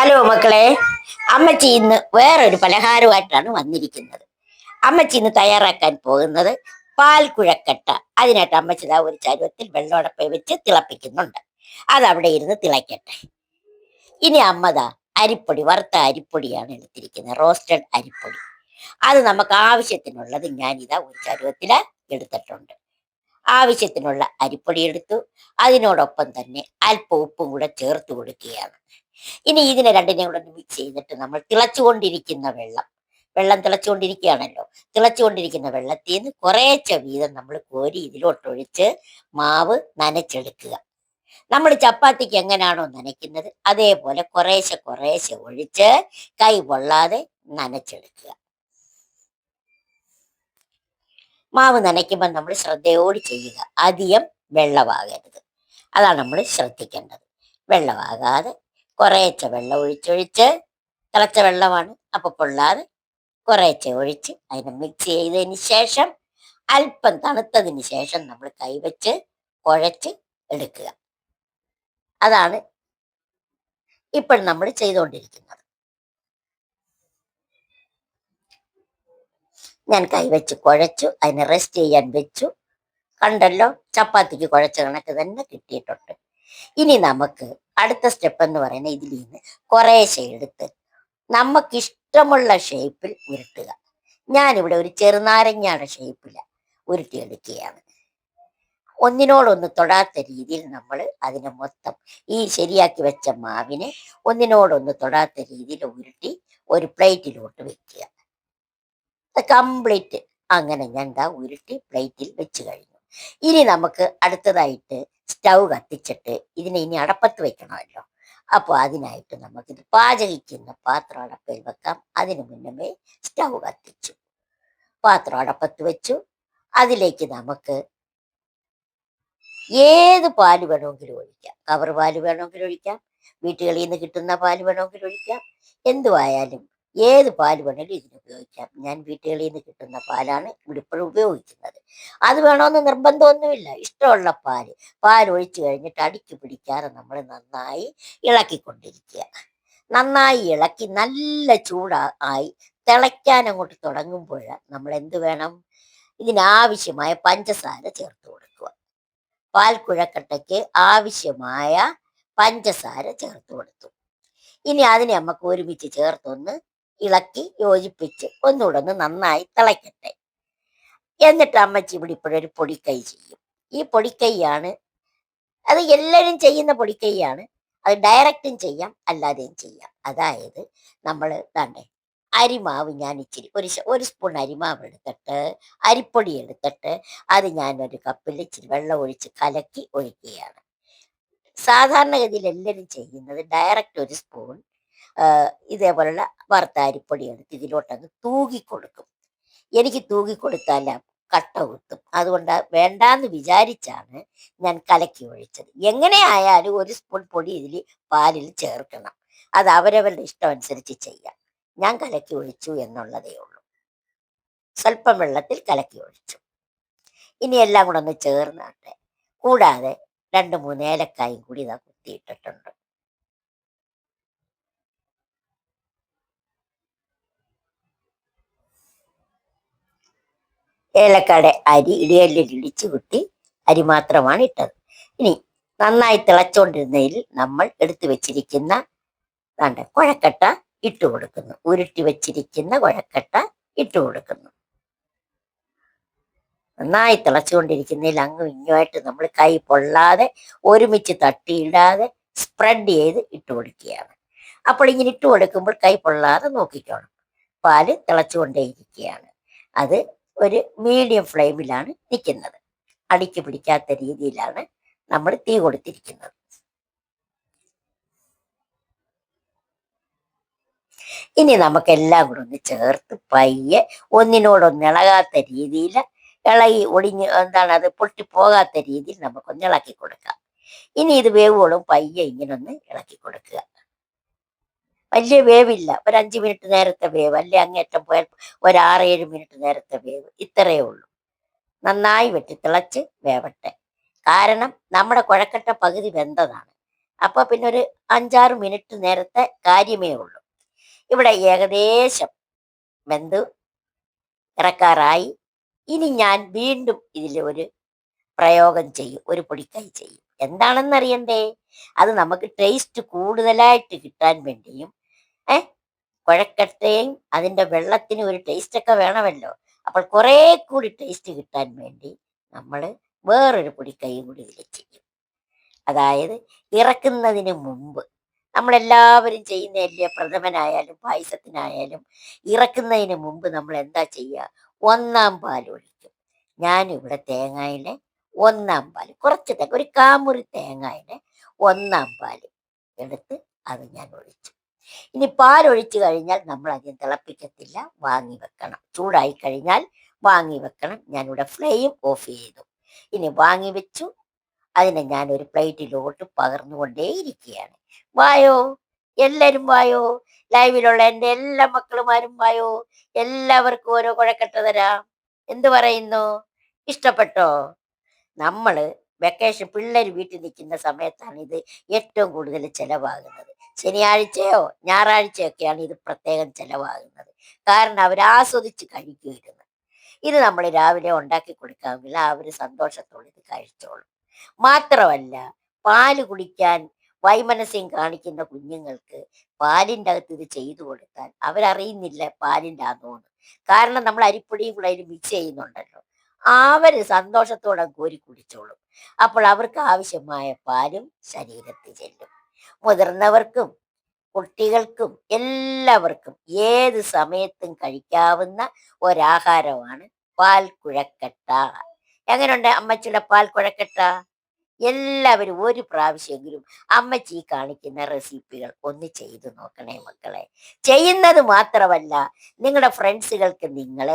Hello മക്കളെ. അമ്മച്ചി ഇന്ന് വേറൊരു പലഹാരമായിട്ടാണ് വന്നിരിക്കുന്നത്. അമ്മച്ചി ഇന്ന് തയ്യാറാക്കാൻ പോകുന്നത് പാൽ കുഴക്കട്ട. അതിനായിട്ട് അമ്മച്ചി ദാ ഒരു ചരുവത്തിൽ വെള്ളമടപ്പ വെച്ച് തിളപ്പിക്കുന്നുണ്ട്. അത് അവിടെ ഇരുന്ന് തിളയ്ക്കട്ടെ. ഇനി അമ്മദാ അരിപ്പൊടി വറുത്ത അരിപ്പൊടിയാണ് എടുത്തിരിക്കുന്നത്. റോസ്റ്റഡ് അരിപ്പൊടി. അത് നമുക്ക് ആവശ്യത്തിനുള്ളത് ഞാനിതാ ഒരു ചരുവത്തിൽ എടുത്തിട്ടുണ്ട്. ആവശ്യത്തിനുള്ള അരിപ്പൊടി എടുത്തു. അതിനോടൊപ്പം തന്നെ അല്പ ഉപ്പും കൂടെ ചേർത്ത് കൊടുക്കുകയാണ്. ഇനി ഇതിനെ രണ്ടിനെയും കൂടെ മിക്സ് ചെയ്തിട്ട് നമ്മൾ തിളച്ചുകൊണ്ടിരിക്കുന്ന വെള്ളം വെള്ളം തിളച്ചുകൊണ്ടിരിക്കുകയാണല്ലോ. തിളച്ചുകൊണ്ടിരിക്കുന്ന വെള്ളത്തിൽ നിന്ന് കുറേശ്ശെ വീതം നമ്മൾ കോരി ഇതിലോട്ടൊഴിച്ച് മാവ് നനച്ചെടുക്കുക. നമ്മൾ ചപ്പാത്തിക്ക് എങ്ങനെയാണോ നനയ്ക്കുന്നത് അതേപോലെ കുറേശ്ശെ കുറേശ്ശെ ഒഴിച്ച് കൈ പൊള്ളാതെ നനച്ചെടുക്കുക. മാവ് നനയ്ക്കുമ്പോൾ നമ്മൾ ശ്രദ്ധയോട് ചെയ്യുക. അധികം വെള്ളമാകരുത്. അതാണ് നമ്മൾ ശ്രദ്ധിക്കേണ്ടത്. വെള്ളമാകാതെ കുറേച്ച വെള്ളം ഒഴിച്ചൊഴിച്ച് തിളച്ച വെള്ളമാണ്. അപ്പൊ പൊള്ളാതെ കുറേച്ച ഒഴിച്ച് അതിനെ മിക്സ് ചെയ്തതിന് ശേഷം അല്പം തണുത്തതിന് ശേഷം നമ്മൾ കൈവച്ച് കുഴച്ച് എടുക്കുക. അതാണ് ഇപ്പോൾ നമ്മൾ ചെയ്തുകൊണ്ടിരിക്കുന്നത്. ഞാൻ കൈവച്ച് കുഴച്ചു അതിനെ റെസ്റ്റ് ചെയ്യാൻ വെച്ചു. കണ്ടല്ലോ ചപ്പാത്തിക്ക് കുഴച്ച കണക്ക് തന്നെ കിട്ടിയിട്ടുണ്ട്. ഇനി നമുക്ക് അടുത്ത സ്റ്റെപ്പ് എന്ന് പറയുന്നത് ഇതിൽ നിന്ന് കുറേശ്ശെ എടുത്ത് നമുക്ക് ഇഷ്ടമുള്ള ഷേപ്പിൽ ഉരുട്ടുക. ഞാനിവിടെ ഒരു ചെറുനാരങ്ങയുടെ ഷേപ്പിൽ ഉരുട്ടിയെടുക്കുകയാണ്. ഒന്നിനോടൊന്ന് തൊടാത്ത രീതിയിൽ നമ്മൾ അതിനെ മൊത്തം ഈ ശരിയാക്കി വെച്ച മാവിനെ ഒന്നിനോടൊന്ന് തൊടാത്ത രീതിയിൽ ഉരുട്ടി ഒരു പ്ലേറ്റിലോട്ട് വെക്കുക. കംപ്ലീറ്റ് അങ്ങനെ ഞാൻ ദാ ഉരുട്ടി പ്ലേറ്റിൽ വെച്ച് കഴിഞ്ഞു. ഇനി നമുക്ക് അടുത്തതായിട്ട് സ്റ്റൗ കത്തിച്ചിട്ട് ഇതിനെ ഇനി അടപ്പത്ത് വെക്കണമല്ലോ. അപ്പോൾ അതിനായിട്ട് നമുക്കിത് പാചകിക്കുന്ന പാത്രം അടപ്പിൽ വെക്കാം. അതിനു മുന്നമേ സ്റ്റൗ കത്തിച്ചു. പാത്രം അടപ്പത്ത് വെച്ചു. അതിലേക്ക് നമുക്ക് ഏത് പാൽ വേണമെങ്കിലും ഒഴിക്കാം. കവർ പാൽ വേണമെങ്കിലും ഒഴിക്കാം. വീട്ടുകളിൽ നിന്ന് കിട്ടുന്ന പാൽ വേണമെങ്കിലും ഒഴിക്കാം. എന്തുവായാലും ഏത് പാൽ വേണമെങ്കിലും ഇതിന് ഉപയോഗിക്കാം. ഞാൻ വീട്ടുകളിൽ നിന്ന് കിട്ടുന്ന പാലാണ് ഇവിടെ ഇപ്പോഴും ഉപയോഗിക്കുന്നത്. അത് വേണമെന്ന് നിർബന്ധമൊന്നുമില്ല. ഇഷ്ടമുള്ള പാൽ. പാൽ ഒഴിച്ചു കഴിഞ്ഞിട്ട് അടിച്ചു പിടിക്കാതെ നമ്മൾ നന്നായി ഇളക്കിക്കൊണ്ടിരിക്കുക. നന്നായി ഇളക്കി നല്ല ചൂടാ ആയി തിളയ്ക്കാൻ അങ്ങോട്ട് തുടങ്ങുമ്പോൾ നമ്മൾ എന്ത് വേണം? ഇതിനാവശ്യമായ പഞ്ചസാര ചേർത്ത് കൊടുക്കുക. പാൽ കുഴക്കട്ടയ്ക്ക് ആവശ്യമായ പഞ്ചസാര ചേർത്ത് കൊടുത്തു. ഇനി അതിനെ നമുക്ക് ഒരുമിച്ച് ചേർത്തൊന്ന് ഇളക്കി യോജിപ്പിച്ച് ഒന്നുകൂടെ ഒന്ന് നന്നായി തിളയ്ക്കട്ടെ. എന്നിട്ട് അമ്മച്ചി ഇവിടെ ഇപ്പോഴൊരു പൊടിക്കൈ ചെയ്യും. ഈ പൊടിക്കൈയാണ് അത് എല്ലാവരും ചെയ്യുന്ന പൊടിക്കൈയാണ്. അത് ഡയറക്റ്റും ചെയ്യാം അല്ലാതെയും ചെയ്യാം. അതായത് നമ്മൾ തന്നെ അരിമാവ് ഞാൻ ഇച്ചിരി ഒരു ഒരു സ്പൂൺ അരിമാവ് എടുത്തിട്ട് അരിപ്പൊടി എടുത്തിട്ട് അത് ഞാൻ ഒരു കപ്പിൽ ഇച്ചിരി വെള്ളം ഒഴിച്ച് കലക്കി ഒഴിക്കുകയാണ്. സാധാരണഗതിയിൽ എല്ലാവരും ചെയ്യുന്നത് ഡയറക്റ്റ് ഒരു സ്പൂൺ ഇതേപോലുള്ള വറുത്ത എടുത്ത് ഇതിലോട്ടങ്ങ് തൂകി കൊടുക്കും എനിക്ക് തൂകി കൊടുത്താൽ കട്ട കുത്തും അതുകൊണ്ട് വേണ്ടാന്ന് വിചാരിച്ചാണ് ഞാൻ കലക്കി ഒഴിച്ചത്. എങ്ങനെ ആയാലും ഒരു സ്പൂൺ പൊടി ഇതിൽ പാലിൽ ചേർക്കണം. അത് അവരവരുടെ ഇഷ്ടം അനുസരിച്ച് ചെയ്യാം. ഞാൻ കലക്കി ഒഴിച്ചു എന്നുള്ളതേ ഉള്ളൂ. സ്വല്പം വെള്ളത്തിൽ കലക്കി ഒഴിച്ചു. ഇനി എല്ലാം കൂടെ ഒന്ന് ചേർന്നാട്ടെ. കൂടാതെ രണ്ട് മൂന്ന് ഏലക്കായും കൂടി ഇതാ കുത്തിയിട്ടിട്ടുണ്ട്. ഏലക്കാടെ അരി ഇടിയല്ലിൽ ഇടിച്ചു കുട്ടി അരി മാത്രമാണ് ഇട്ടത്. ഇനി നന്നായി തിളച്ചോണ്ടിരുന്നതിൽ നമ്മൾ എടുത്തു വെച്ചിരിക്കുന്ന വേണ്ട കുഴക്കട്ട ഇട്ടു കൊടുക്കുന്നു. ഉരുട്ടി വെച്ചിരിക്കുന്ന കുഴക്കട്ട ഇട്ടു കൊടുക്കുന്നു. നന്നായി തിളച്ചുകൊണ്ടിരിക്കുന്നതിൽ അങ്ങും ഇങ്ങുമായിട്ട് നമ്മൾ കൈ പൊള്ളാതെ ഒരുമിച്ച് തട്ടിയിടാതെ സ്പ്രെഡ് ചെയ്ത് ഇട്ടു കൊടുക്കുകയാണ്. അപ്പോൾ ഇങ്ങനെ ഇട്ട് കൊടുക്കുമ്പോൾ കൈ പൊള്ളാതെ നോക്കിക്കോണം. പാൽ തിളച്ചുകൊണ്ടേയിരിക്കുകയാണ്. അത് ഒരു മീഡിയം ഫ്ലെയിമിലാണ് നിൽക്കുന്നത്. അടിക്ക് പിടിക്കാത്ത രീതിയിലാണ് നമ്മൾ തീ കൊടുത്തിരിക്കുന്നത്. ഇനി നമുക്ക് എല്ലാം കൂടെ ഒന്ന് ചേർത്ത് പയ്യെ ഒന്നിനോടൊന്ന് ഇളകാത്ത രീതിയിൽ ഇളകി ഒടിഞ്ഞ് എന്താണ് അത് പൊട്ടിപ്പോകാത്ത രീതിയിൽ നമുക്കൊന്ന് ഇളക്കി കൊടുക്കാം. ഇനി ഇത് വേവുകളും പയ്യെ ഇങ്ങനെ ഒന്ന് ഇളക്കി കൊടുക്കുക. വലിയ വേവില്ല. ഒരു അഞ്ച് മിനിറ്റ് നേരത്തെ വേവ്. അല്ലെ അങ്ങേറ്റം പോയാൽ ഒരു ആറേഴ് മിനിറ്റ് നേരത്തെ വേവ്. ഇത്രയേ ഉള്ളൂ. നന്നായി വെട്ടി തിളച്ച് വേവട്ടെ. കാരണം നമ്മുടെ കുഴക്കട്ട പകുതി വെന്തതാണ്. അപ്പൊ പിന്നെ ഒരു അഞ്ചാറ് മിനിറ്റ് നേരത്തെ കാര്യമേ ഉള്ളൂ. ഇവിടെ ഏകദേശം വെന്ത് ഇറക്കാറായി. ഇനി ഞാൻ വീണ്ടും ഇതിൽ ഒരു പ്രയോഗം ചെയ്യും. ഒരു പൊടിക്കൈ ചെയ്യും. എന്താണെന്ന് അറിയണ്ടേ അത് നമുക്ക് ടേസ്റ്റ് കൂടുതലായിട്ട് കിട്ടാൻ വേണ്ടിയും ഏ? കുഴക്കട്ടയും അതിന്റെ വെള്ളത്തിന് ഒരു ടേസ്റ്റൊക്കെ വേണമല്ലോ. അപ്പോൾ കുറെ കൂടി ടേസ്റ്റ് കിട്ടാൻ വേണ്ടി നമ്മൾ വേറൊരു പൊടി കൈ കൂടി ഇതിൽ ചെയ്യും അതായത് ഇറക്കുന്നതിന് മുമ്പ് നമ്മളെല്ലാവരും ചെയ്യുന്നതല്ലേ പ്രഥമനായാലും പായസത്തിനായാലും ഇറക്കുന്നതിന് മുമ്പ് നമ്മൾ എന്താ ചെയ്യുക? ഒന്നാം പാൽ ഒഴിക്കും. ഞാനിവിടെ തേങ്ങയിലെ ഒന്നാം പാൽ കുറച്ച് തേങ്ങ ഒരു കാമുറി തേങ്ങയിലെ ഒന്നാം പാൽ എടുത്ത് അത് ഞാൻ ഒഴിച്ചു. ഇനി പാൽ ഒഴിച്ചു കഴിഞ്ഞാൽ നമ്മൾ അധികം തിളപ്പിക്കത്തില്ല. വാങ്ങി വെക്കണം. ചൂടായി കഴിഞ്ഞാൽ വാങ്ങി വെക്കണം. ഞാനിവിടെ ഫ്ലെയിം ഓഫ് ചെയ്തു. ഇനി വാങ്ങി വെച്ചു. അതിനെ ഞാൻ ഒരു പ്ലേറ്റിലോട്ട് പകർന്നുകൊണ്ടേയിരിക്കുകയാണ്. വായോ? എല്ലാവരും വായോ? ലൈവിലുള്ള എന്റെ എല്ലാ മക്കളുമാരും വായോ? എല്ലാവർക്കും ഓരോ കുഴക്കട്ട തരാം. എന്തു പറയുന്നു? ഇഷ്ടപ്പെട്ടോ? നമ്മൾ വെക്കേഷൻ പിള്ളേർ വീട്ടിൽ നിൽക്കുന്ന സമയത്താണ് ഇത് ഏറ്റവും കൂടുതൽ ചെലവാകുന്നത്. ശനിയാഴ്ചയോ ഞായറാഴ്ചയൊക്കെയാണ് ഇത് പ്രത്യേകം ചെലവാകുന്നത്. കാരണം അവർ ആസ്വദിച്ച് കഴിക്കുമായിരുന്നു ഇത് നമ്മൾ രാവിലെ ഉണ്ടാക്കി കൊടുക്കാമെങ്കിൽ അവർ സന്തോഷത്തോടെ ഇത് കഴിച്ചോളും. മാത്രമല്ല പാൽ കുടിക്കാൻ വൈമനസ്യം കാണിക്കുന്ന കുഞ്ഞുങ്ങൾക്ക് പാലിന്റെ അകത്ത് ഇത് ചെയ്തു കൊടുത്താൽ അവരറിയുന്നില്ല പാലിന്റെ ആണെന്ന് കാരണം നമ്മൾ അരിപ്പൊടിയും കൂടെ അതിൽ മിക്സ് ചെയ്യുന്നുണ്ടല്ലോ. അവർ സന്തോഷത്തോടെ കോരി കുടിച്ചോളും. അപ്പോൾ അവർക്ക് ആവശ്യമായ പാലും ശരീരത്തിൽ ചെല്ലും. മുതിർന്നവർക്കും കുട്ടികൾക്കും എല്ലാവർക്കും ഏത് സമയത്തും കഴിക്കാവുന്ന ഒരാഹാരമാണ് പാൽ കുഴക്കട്ട എങ്ങനെയുണ്ട് അമ്മച്ചിയുടെ പാൽ കുഴക്കട്ട എല്ലാവരും ഒരു പ്രാവശ്യമെങ്കിലും അമ്മച്ചി കാണിക്കുന്ന റെസിപ്പികൾ ഒന്ന് ചെയ്തു നോക്കണേ മക്കളെ. ചെയ്യുന്നത് മാത്രമല്ല നിങ്ങളുടെ ഫ്രണ്ട്സുകൾക്ക് നിങ്ങൾ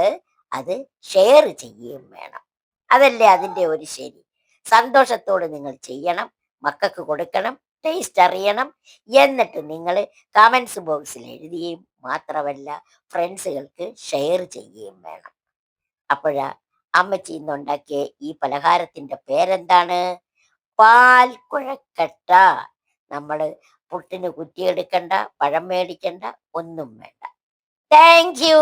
അത് ഷെയർ ചെയ്യുകയും വേണം. അതല്ലേ അതിന്റെ ഒരു ശരി. സന്തോഷത്തോടെ നിങ്ങൾ ചെയ്യണം മക്കൾക്ക് കൊടുക്കണം ടേസ്റ്റ് അറിയണം എന്നിട്ട് നിങ്ങൾ കമൻസ് ബോക്സിൽ എഴുതുകയും മാത്രമല്ല ഫ്രണ്ട്സുകൾക്ക് ഷെയർ ചെയ്യുകയും വേണം. അപ്പോഴാ അമ്മച്ചി ഇന്നുണ്ടാക്കിയ ഈ പലഹാരത്തിന്റെ പേരെന്താണ്? പാൽ കുഴക്കട്ട. നമ്മൾ പുട്ടിന് കുറ്റിയെടുക്കണ്ട പഴം മേടിക്കണ്ട ഒന്നും വേണ്ട. Thank you